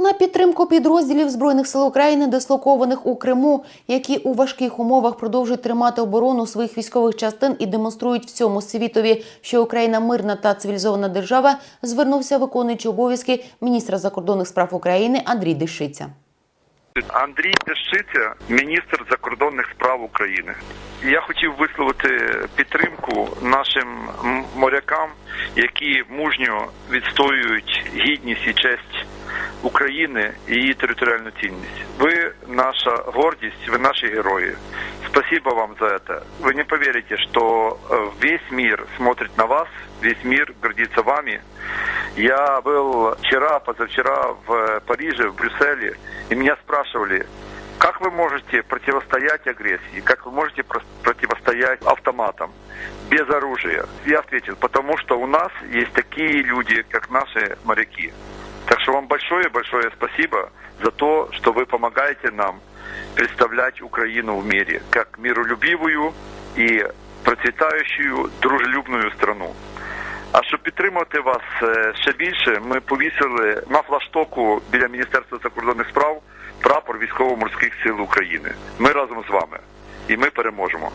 На підтримку підрозділів збройних сил України, дислокованих у Криму, які у важких умовах продовжують тримати оборону своїх військових частин і демонструють всьому світові, що Україна мирна та цивілізована держава, звернувся виконуючий обов'язки міністра закордонних справ України Андрій Дешиця. Андрій Дещиця, міністр закордонних справ України. Я хотів висловити підтримку нашим морякам, які мужньо відстоюють гідність і честь України і її територіальну цінність. Ви наша гордість, ви наші герої. Спасибо вам за это. Вы не поверите, что э, весь мир смотрит на вас, весь мир гордится вами. Я был вчера, позавчера в э, Париже, в Брюсселе, и меня спрашивали, как вы можете противостоять агрессии, как вы можете про- противостоять автоматам без оружия. Я ответил, потому что у нас есть такие люди, как наши моряки. Так что вам большое-большое спасибо за то, что вы помогаете нам представлять Украину в мире как миролюбивую и процвітаючу дружелюбною страну. А щоб підтримати вас е, ще більше, ми повісили на флаштоку біля Міністерства закордонних справ прапор військово-морських сил України. Ми разом з вами, і ми переможемо.